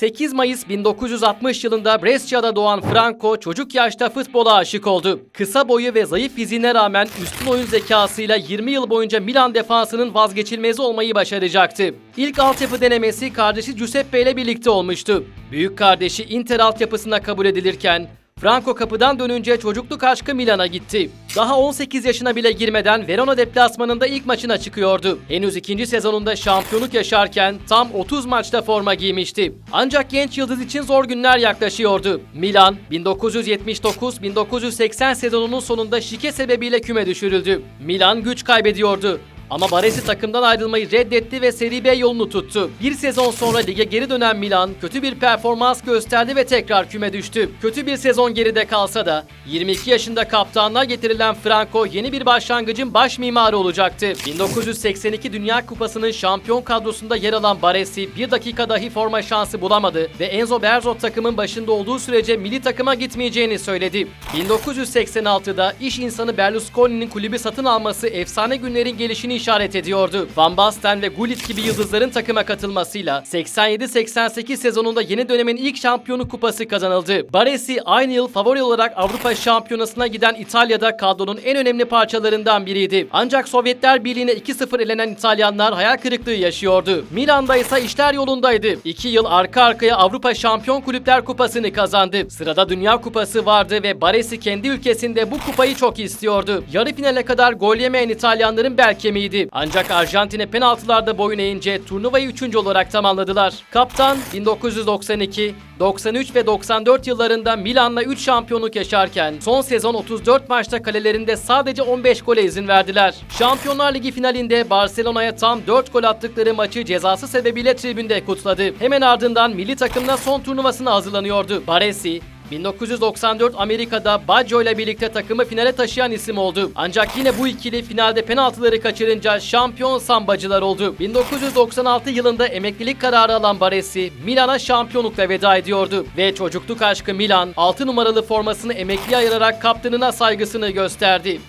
8 Mayıs 1960 yılında Brescia'da doğan Franco çocuk yaşta futbola aşık oldu. Kısa boyu ve zayıf fiziğine rağmen üstün oyun zekasıyla 20 yıl boyunca Milan defansının vazgeçilmezi olmayı başaracaktı. İlk altyapı denemesi kardeşi Giuseppe ile birlikte olmuştu. Büyük kardeşi Inter altyapısına kabul edilirken Franco kapıdan dönünce çocukluk aşkı Milan'a gitti. Daha 18 yaşına bile girmeden Verona deplasmanında ilk maçına çıkıyordu. Henüz ikinci sezonunda şampiyonluk yaşarken tam 30 maçta forma giymişti. Ancak genç yıldız için zor günler yaklaşıyordu. Milan 1979-1980 sezonunun sonunda şike sebebiyle küme düşürüldü. Milan güç kaybediyordu. Ama Baresi takımdan ayrılmayı reddetti ve Serie B yolunu tuttu. Bir sezon sonra lige geri dönen Milan kötü bir performans gösterdi ve tekrar küme düştü. Kötü bir sezon geride kalsa da 22 yaşında kaptanlığa getirilen Franco yeni bir başlangıcın baş mimarı olacaktı. 1982 Dünya Kupası'nın şampiyon kadrosunda yer alan Baresi bir dakika dahi forma şansı bulamadı ve Enzo Berzot takımın başında olduğu sürece milli takıma gitmeyeceğini söyledi. 1986'da iş insanı Berlusconi'nin kulübü satın alması efsane günlerin gelişini işaret ediyordu. Van Basten ve Gullit gibi yıldızların takıma katılmasıyla 87-88 sezonunda yeni dönemin ilk şampiyonu kupası kazanıldı. Baresi aynı yıl favori olarak Avrupa Şampiyonası'na giden İtalya'da kadronun en önemli parçalarından biriydi. Ancak Sovyetler Birliği'ne 2-0 elenen İtalyanlar hayal kırıklığı yaşıyordu. Milan'da ise işler yolundaydı. 2 yıl arka arkaya Avrupa Şampiyon Kulüpler Kupası'nı kazandı. Sırada Dünya Kupası vardı ve Baresi kendi ülkesinde bu kupayı çok istiyordu. Yarı finale kadar gol yemeyen İtalyanların bel kemiğiydi. Ancak Arjantin'e penaltılarda boyun eğince turnuvayı 3. olarak tamamladılar. Kaptan 1992, 93 ve 94 yıllarında Milan'la 3 şampiyonluk yaşarken son sezon 34 maçta kalelerinde sadece 15 gole izin verdiler. Şampiyonlar Ligi finalinde Barcelona'ya tam 4 gol attıkları maçı cezası sebebiyle tribünde kutladı. Hemen ardından milli takımla son turnuvasına hazırlanıyordu. Baresi 1994 Amerika'da Baggio ile birlikte takımı finale taşıyan isim oldu. Ancak yine bu ikili finalde penaltıları kaçırınca şampiyon sambacılar oldu. 1996 yılında emeklilik kararı alan Baresi Milan'a şampiyonlukla veda ediyordu. Ve çocukluk aşkı Milan 6 numaralı formasını emekliye ayırarak kaptanına saygısını gösterdi.